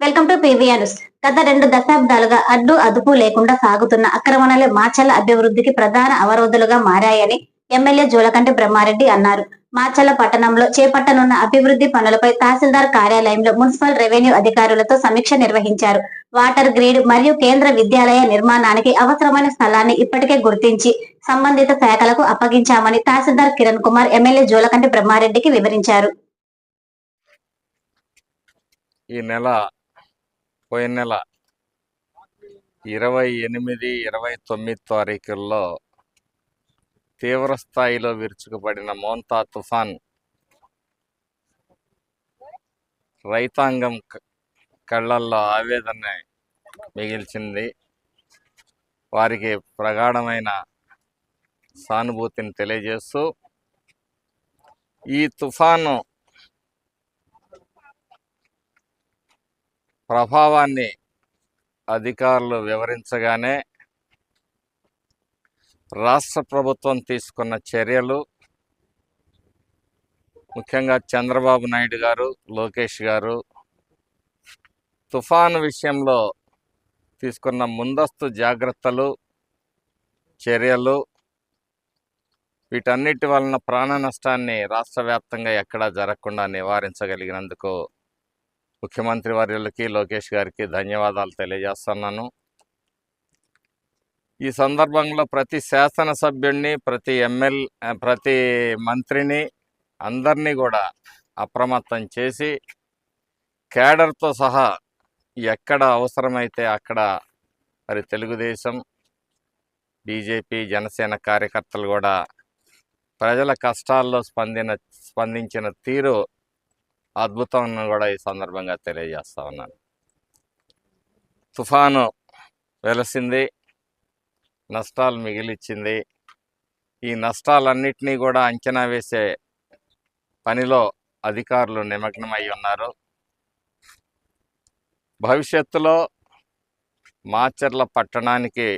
Welcome to PVR news గత రెండు దశాబ్దాలుగా అడ్డు అదుపు లేకుండా సాగుతున్న అక్రమణలే మాచల్ల అభివృద్ధికి ప్రధాన అవరోధులుగా మారాయని ఎమ్మెల్యే జోలకంటి బ్రహ్మారెడ్డి అన్నారు. మాచల్ల పట్టణంలో చేపట్టనున్న అభివృద్ధి పనులపై తహసీల్దార్ కార్యాలయంలో మున్సిపల్ రెవెన్యూ అధికారులతో సమీక్ష నిర్వహించారు. వాటర్ గ్రిడ్ మరియు కేంద్ర విద్యాలయ నిర్మాణానికి అవసరమైన స్థలాన్ని ఇప్పటికే గుర్తించి సంబంధిత శాఖలకు అప్పగించామని తహసీల్దార్ కిరణ్ కుమార్ ఎమ్మెల్యే జోలకంటి బ్రహ్మారెడ్డికి వివరించారు. ఈ నెల పోయిన నెల ఇరవై ఎనిమిది ఇరవై తొమ్మిది తారీఖుల్లో తీవ్రస్థాయిలో విరుచుకుపడిన మోంతా తుఫాన్ రైతాంగం క- కళ్ళల్లో ఆవేదన మిగిల్చింది. వారికి ప్రగాఢమైన సానుభూతిని తెలియజేస్తూ ఈ తుఫాను ప్రభావాన్ని అధికారులు వివరించగానే రాష్ట్ర ప్రభుత్వం తీసుకున్న చర్యలు ముఖ్యంగా చంద్రబాబు నాయుడు గారు లోకేష్ గారు తుఫాను విషయంలో తీసుకున్న ముందస్తు జాగ్రత్తలు చర్యలు వీటన్నిటి వలన ప్రాణ నష్టాన్ని రాష్ట్ర వ్యాప్తంగా ఎక్కడా జరగకుండా నివారించగలిగినందుకు ముఖ్యమంత్రి వర్యులకి లోకేష్ గారికి ధన్యవాదాలు తెలియజేస్తున్నాను. ఈ సందర్భంలో ప్రతి శాసనసభ్యుడిని ప్రతి ఎమ్మెల్ ప్రతి మంత్రిని అందరినీ కూడా అప్రమత్తం చేసి కేడర్తో సహా ఎక్కడ అవసరమైతే అక్కడ మరి తెలుగుదేశం బీజేపీ జనసేన కార్యకర్తలు కూడా ప్రజల కష్టాల్లో స్పందిన స్పందించిన తీరు అద్భుతం కూడా ఈ సందర్భంగా తెలియజేస్తా ఉన్నాను. తుఫాను వెలసింది నష్టాలు మిగిలిచ్చింది. ఈ నష్టాలన్నింటినీ కూడా అంచనా వేసే పనిలో అధికారులు నిమగ్నమై ఉన్నారు. భవిష్యత్తులో మాచర్ల పట్టణానికి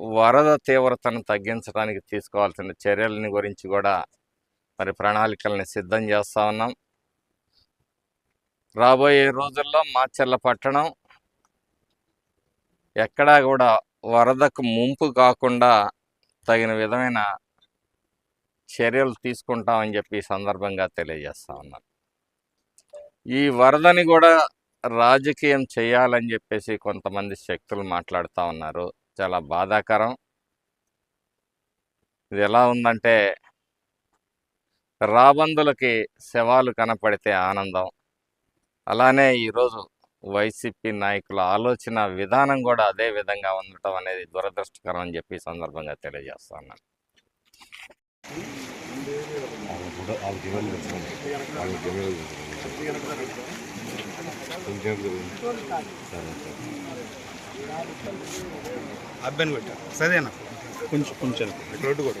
వరద తీవ్రతను తగ్గించడానికి తీసుకోవాల్సిన చర్యలని గురించి కూడా మరి ప్రణాళికల్ని సిద్ధం చేస్తా ఉన్నాం. రాబోయే రోజుల్లో మాచర్ల పట్టణం ఎక్కడా కూడా వరదకు ముంపు కాకుండా తగిన విధమైన చర్యలు తీసుకుంటామని చెప్పి సందర్భంగా తెలియజేస్తా ఉన్నాను. ఈ వరదని కూడా రాజకీయం చేయాలని చెప్పేసి కొంతమంది శక్తులు మాట్లాడుతూ ఉన్నారు. చాలా బాధాకరం. ఇది ఎలా ఉందంటే రాబందులకి శవాలు కనపడితే ఆనందం. అలానే ఈరోజు వైసీపీ నాయకుల ఆలోచన విధానం కూడా అదే విధంగా ఉండటం అనేది దురదృష్టకరం అని చెప్పి ఈ సందర్భంగా తెలియజేస్తా ఉన్నాను. అబ్బాయిని పెట్టా సరేనా? కొంచెం కొంచెం. రోడ్డు కూడా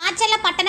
మాచర్ల పట్టణ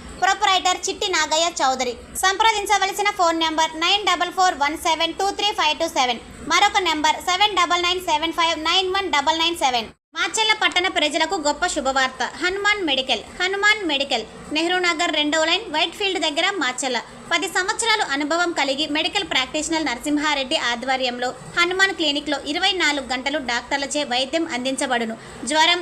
ప్రొపరైటర్ చిట్టి నాగయ్య చౌదరి. సంప్రదించవలసిన phone number nine double four one seven two three five two seven. మరొక number seven double nine seven five nine one double nine seven. Macherla పట్టణ ప్రజలకు గొప్ప శుభవార్త. Hanuman medical Hanuman medical. Nehru Nagar రెండో లైన్ వైట్ ఫీల్డ్ దగ్గర మాచెల్ల పది సంవత్సరాలు అనుభవం కలిగి మెడికల్ ప్రాక్టీషనర్ నరసింహారెడ్డి ఆధ్వర్యంలో హనుమాన్ క్లినిక్లో ఇరవై నాలుగు గంటలు డాక్టర్లచే వైద్యం అందించబడును. జ్వరం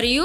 మరియు